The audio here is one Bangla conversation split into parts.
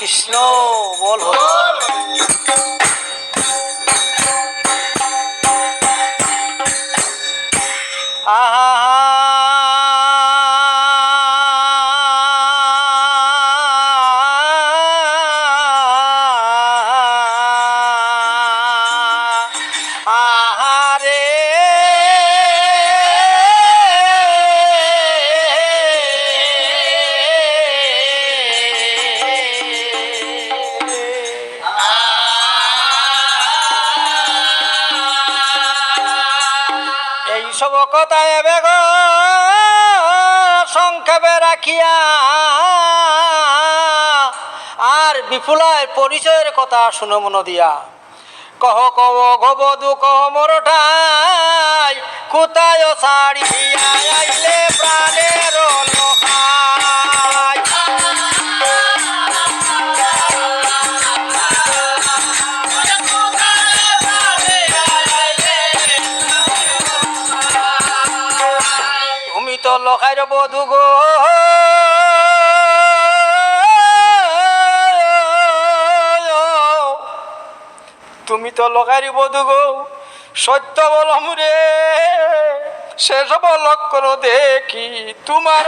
কৃষ্ণ বল হরি। রাখিয়া। আর বিপুলায় পরিচয়ের কথা শুনো মন দিয়া। কহ কব গবধু কহ মরঠাই কোথায় ছাড়িয়া আইলে প্রাণের তুমি তো লখাইর বধু গো। তুমি তো লগারি বধু গো। সত্য বলম রে শেষ লক্ষণ দেখি তোমার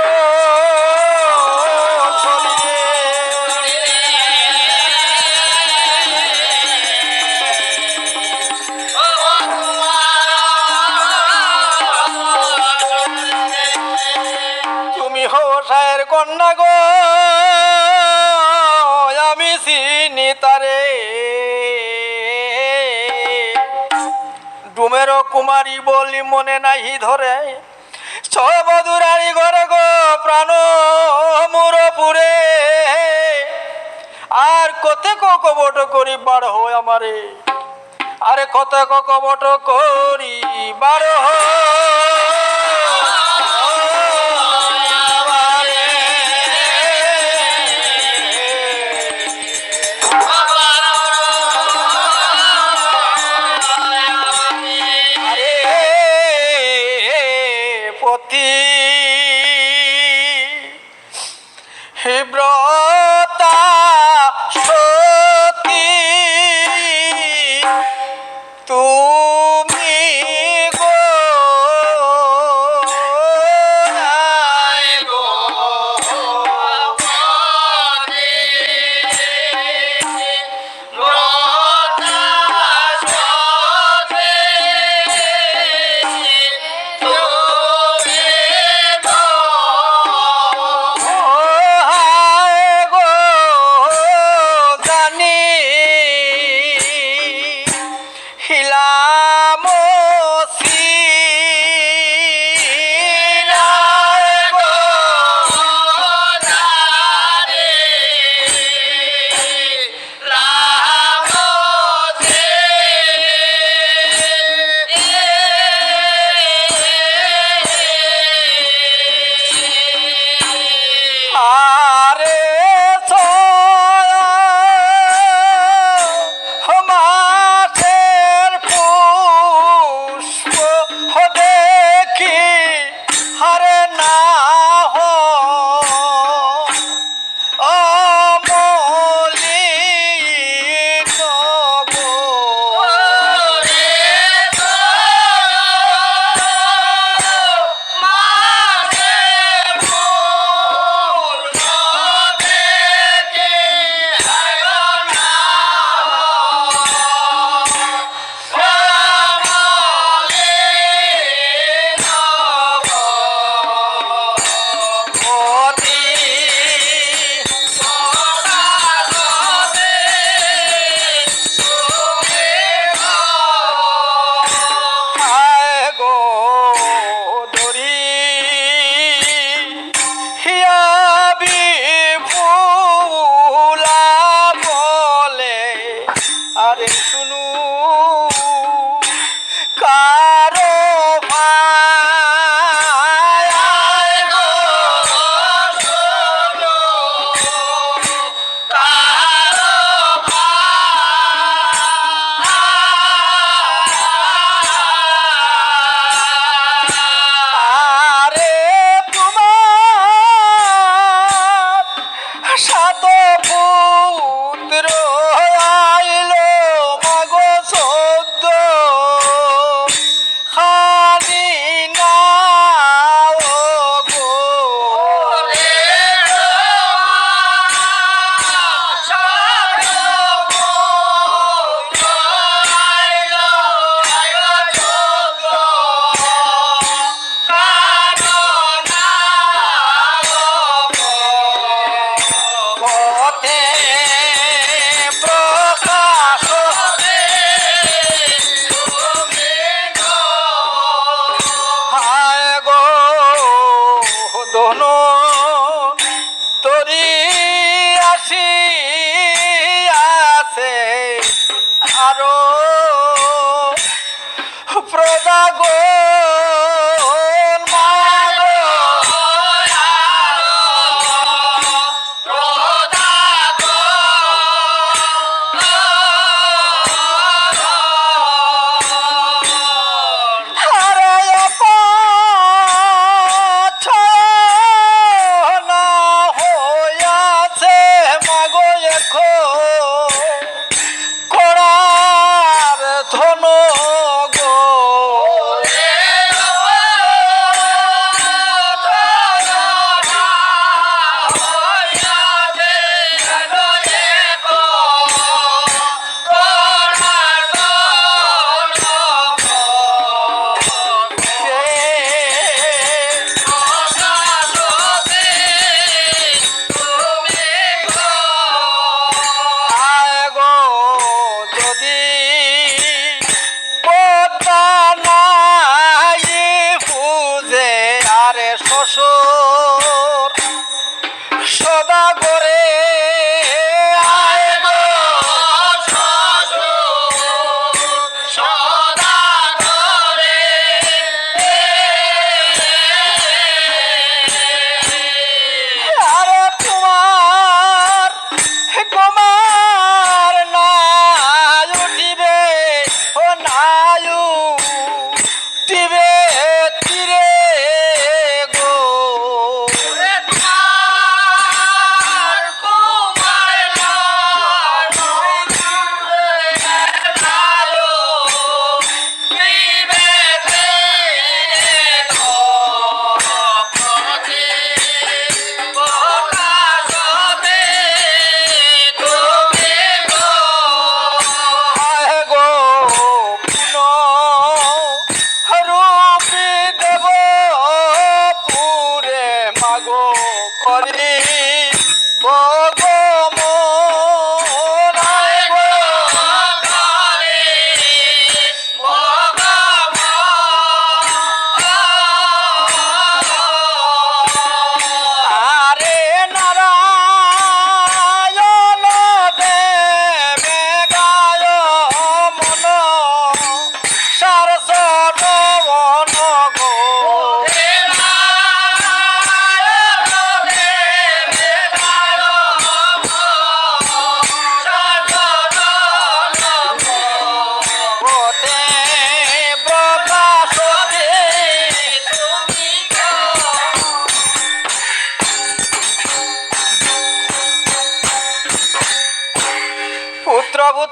কুমারী বলি মনে নাহি ধরে। সবদুরারি ঘরে গো প্রাণ মুরপুরে। আর কতে কবট করি বার হয় আমারে? আরে কত কবট করি বার আরে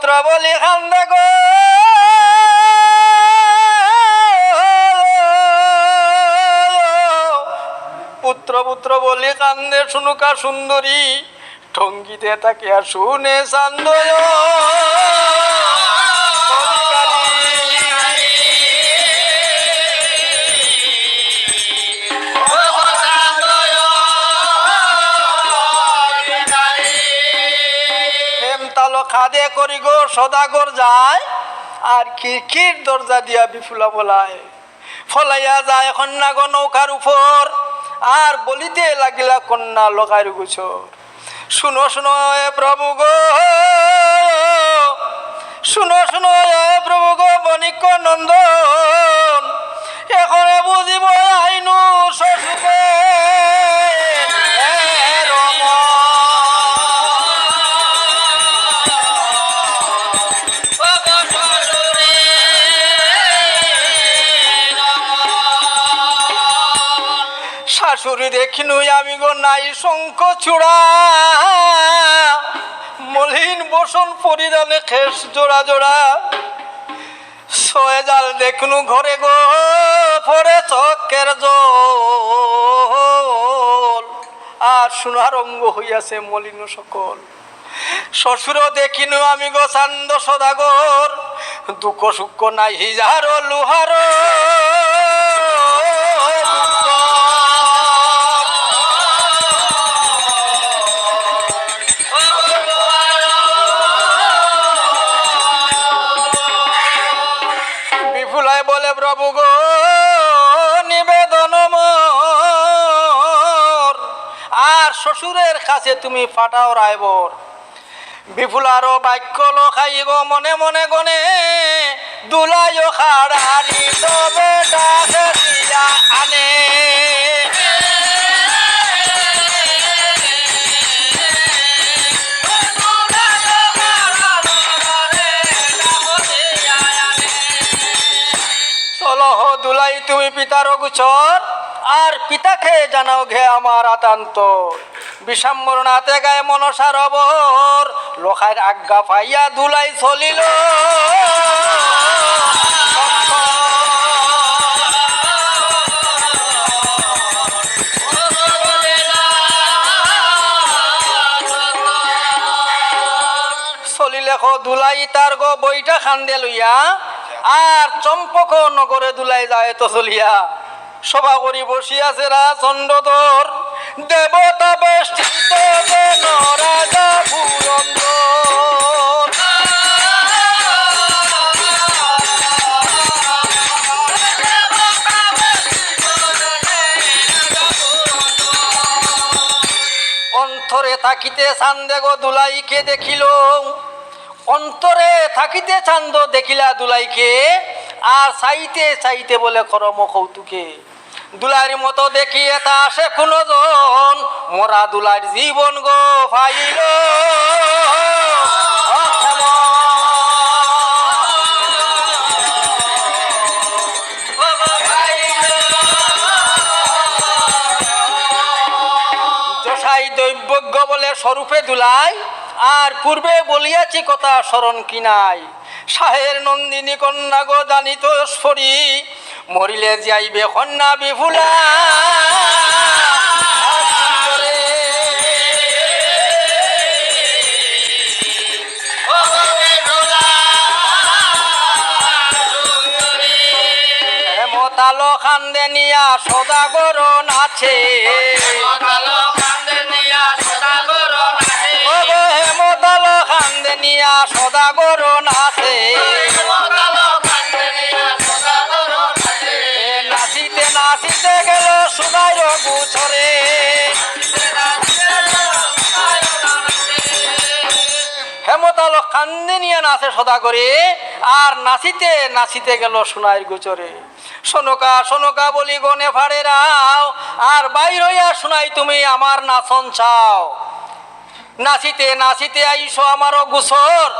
পুত্র বলি খান্দে গো। পুত্র পুত্র বলি কান্দে শুনুকা সুন্দরী ঠঙ্গিতে তাকিয়া শুনে সান্দয় খাদে করি গো, সদাগর যায়, আর খিড়কির দরজা দিয়া বিফুলা বলায় ফলাইয়া যায় কন্যা গো নৌকার উপর, আর বলিতে লাগিলা কন্যা লগাইর গুছর শুনো শুনো এ প্রভু গো, শুনো শুনো এ প্রভু গো, বণিক নন্দন শাশুড়ি দেখিনুই আমি গো নাই শঙ্খ চূড়া। মলিন বসন পরিধানে খেস জোড়া জোড়া। ছয় জাল দেখনু ঘরে গো পরে চকের জল। আর সোনার অঙ্গ হইয়াছে মলিন সকল। শ্বশুর দেখিনু আমি গো চান্দ সদাগর। দুঃখ সুখ নাই হিজার লুহার। বলে, প্রভু গো, নিবেদন। আর শ্বশুরের কাছে তুমি ফাটাও রায়বর আরও বাক্য লখাইব মনে মনে গনে দুলাই খাড়ারি তবে ডাকে দিয়া পিতার গুছর আর পিতাকে জানাও ঘে আমার আতান্ত বিষাম্বর নাতে গায়ে মনসার অবর লোখার আজ্ঞা পাইয়া দুলাই চলিল। চলিলে দুলাই তার গো বইটা খান্দে লইয়া আর চম্পক নগরে দুলাই যায় তো চলিয়া। সভা করি বসিয়াছে রা চন্দ্রধর দেবতা বেষ্টিত রাজা অন্তরে থাকিতে চান্দে গো দুলাইকে দেখিল অন্তরে থাকিতে চান্দ দেখিলা দুলাইকে, আর চাইতে চাইতে বলে করম কৌতুকে। দুলাইর মতো দেখি এটা আসে কোনো জন মরা দুলার জীবন গো ফাইল দৈবজ্ঞ বলে স্বরূপে দুলাই আর পূর্বে বলিয়াছি কথা স্মরণ কি নাই? শাহের নন্দিনী কন্যা গো জানিত স্ফরি, মরিলে যাইবে কন্যা বিফুলা। হেমতালো খান্দে নিয়া সদাগর আছে। নিয়া সদাগর আছে এ নাচিতে নাচিতে গেল সুনাইর গুছরে হেমতালো কান্দে নিয়ে নাচে সদা করে আর নাচিতে নাচিতে গেল সোনাইর গোচরে। সোনকা সোনকা বলি গনে ফাড়ে রাও, আর বাইর হইয়া শোনাই তুমি আমার নাচন চাও। নাচিতে নাচিতে আইস আমারও গোসর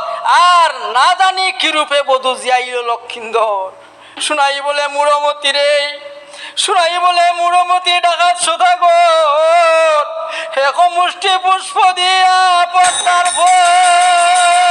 আর না জানি কিরূপে বধু জিয়াইল লক্ষিন্দর। শুনাই বলে মুড়মতি রে, শুনাই বলে মুড়মতি ডাকাত সদাগর এক মুষ্টি পুষ্প দিয়া পদ্মার ভোর।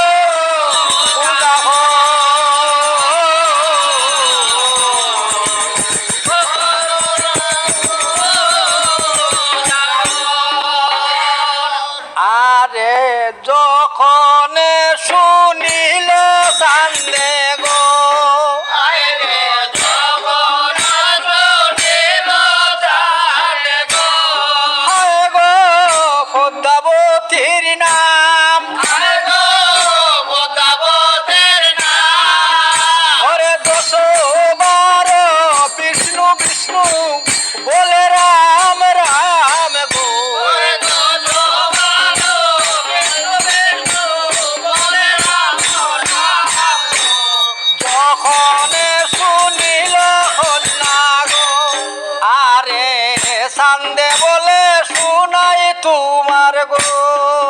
তোমার গো।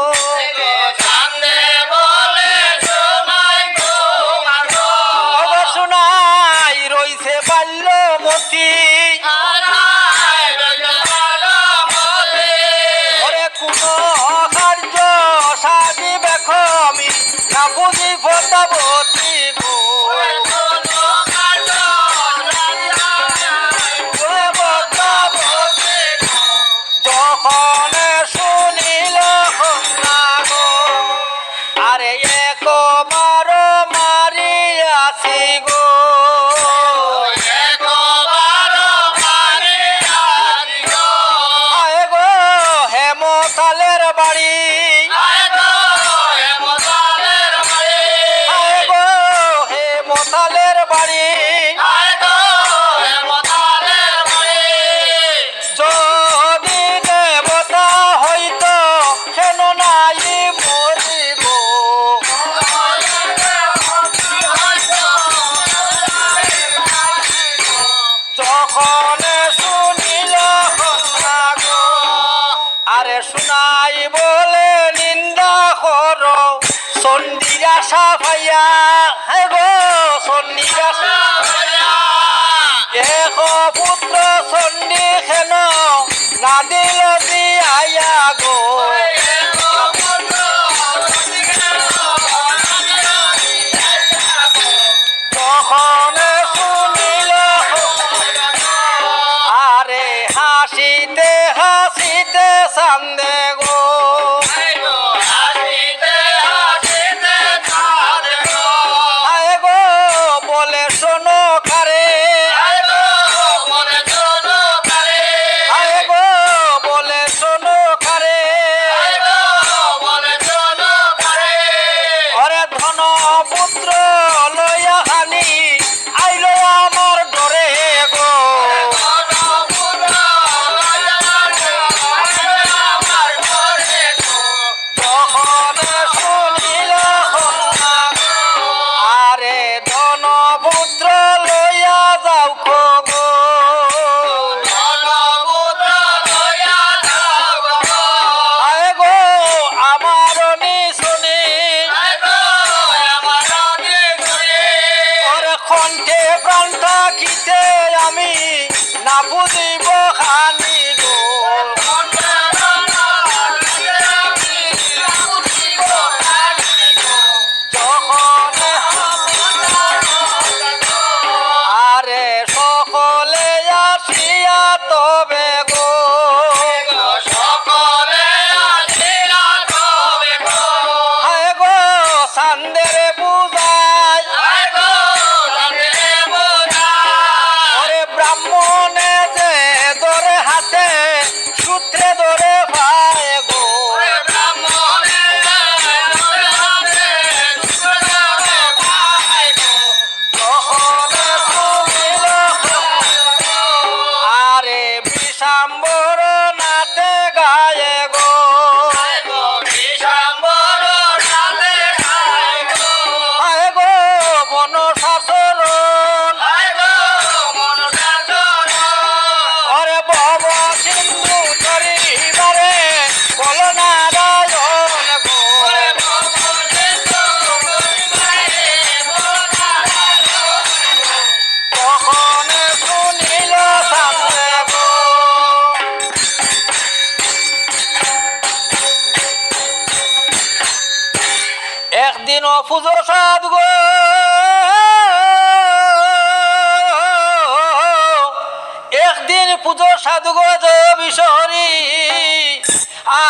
এক পুত্র সন্ধি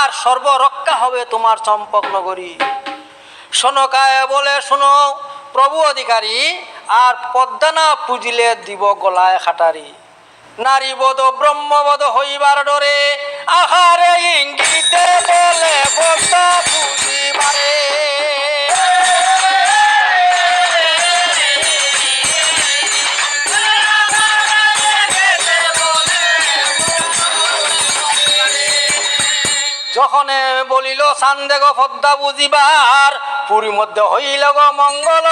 আর সর্বরক্ষা হবে তোমার চম্পক নগরী। শোনকায় বলে, শোনো, প্রভু অধিকারী, আর পদ্মানা পুজিলে দিব গলায় খাটারি নারী বোধ ব্রহ্মবোধ হইবার ডরে, আহারে ইঙ্গিতে বলে পদ্মা পুজিবারে। যখন বলিল সান্দেগ ফদ্দা বুঝিবার পুরীর মধ্যে হইল গো মঙ্গল।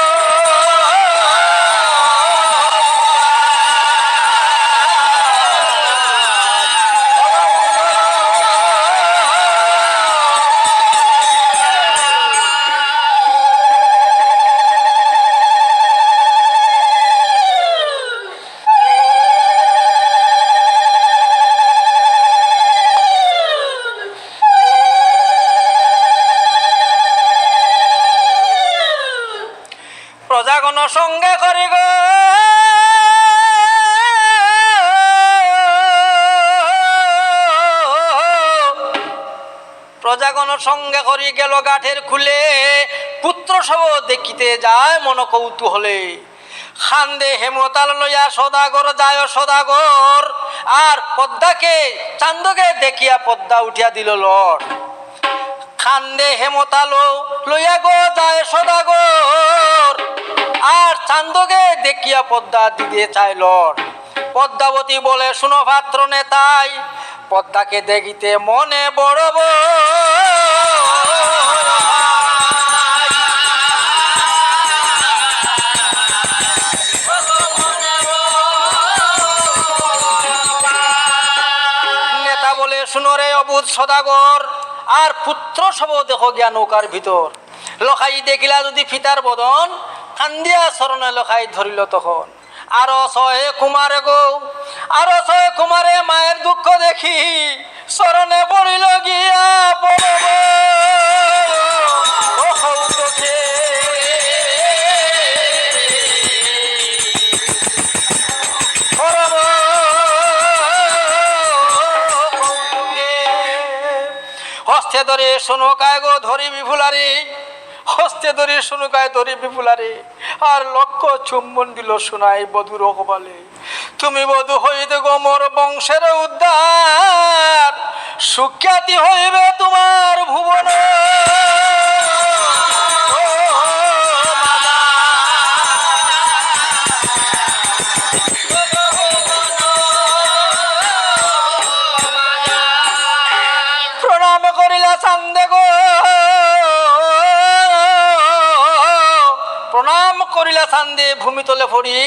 প্রজাগণ সঙ্গে করি গেল গাঠের খুলে। পুত্র সব দেখিতে যায় মন কৌতূহলে। খান্দে হেমতাল লইয়া সদাগর যায় সদাগর। আর পদ্মাকে, চান্দকে দেখিয়া পদ্মা উঠিয়া দিল লড় খান্দে হেমতালো লইয়া গো যায় সদাগর। আর চান্দকে দেখিয়া পদ্মা দিতে চাইল পদ্মাবতী বলে, শুনো পাত্র নেতাই, পদ্মাকে দেখিতে মনে বড় নেতা সদাগর আর পুত্র সব দেখো গিয়া নৌকার ভিতর। লখাই দেখিলা যদি ফিতার বদন, কান্দিয়া চরণে লখাই ধরিল তখন। আরও সহে কুমারে গো আরও সহে কুমারে মায়ের দুঃখ দেখি চরণে পড়িল গিয়া ধরে, শোনো কায় গো ধরি বিফুলারি। হস্তে ধরে, শোনো কায় ধরি বিফুলারি। আর লক্ষ্য চুম্বন দিল শোনাই বধুর কপালে। তুমি বধু হইতে গো মোর বংশের উদ্ধার। সুখ্যাতি হইবে তোমার ভুবন। ভূমি তলে পড়ি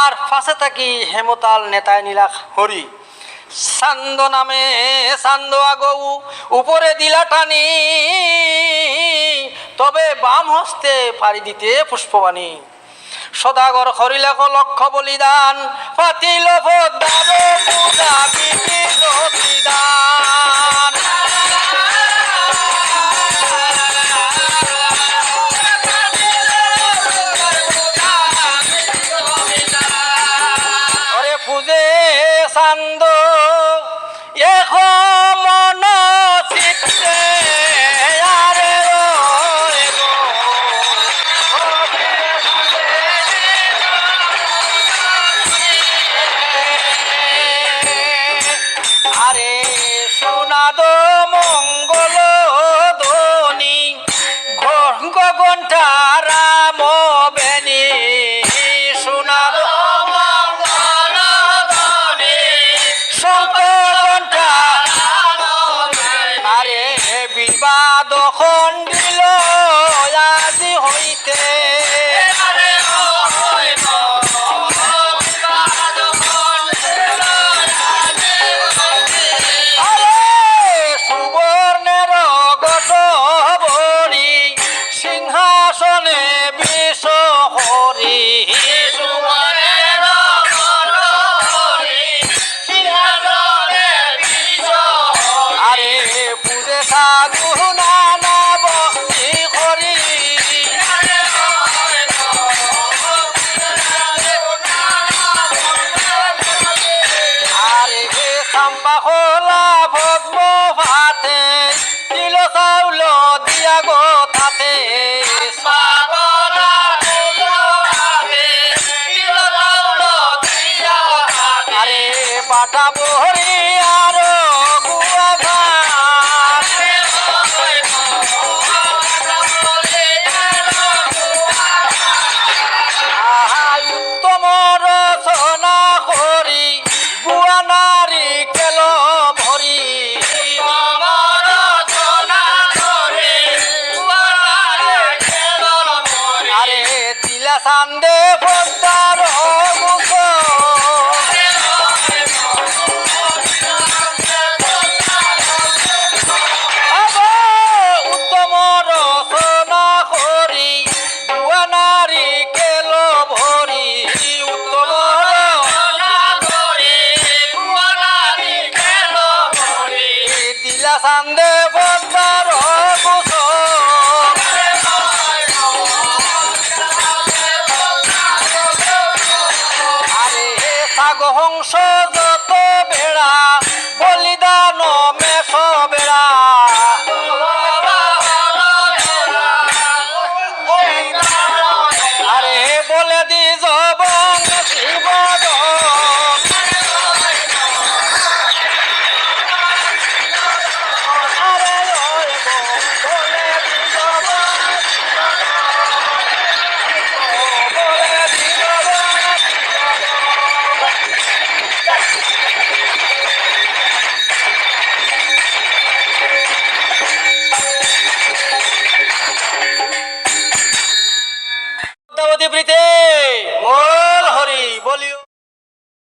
আর ফাঁসে থাকি হেমতাল নেতায় নীলা হরি। চান্দ নামে চান্দ আগৌ, উপরে দিলা টানি, তবে বাম হস্তে পাড়ি দিতে পুষ্পবাণী। সদাগর করিলাক লক্ষ্য বলিদান, পাতিল পদ্মার পূজা বিধি চান্দ বাটা বহরি হংস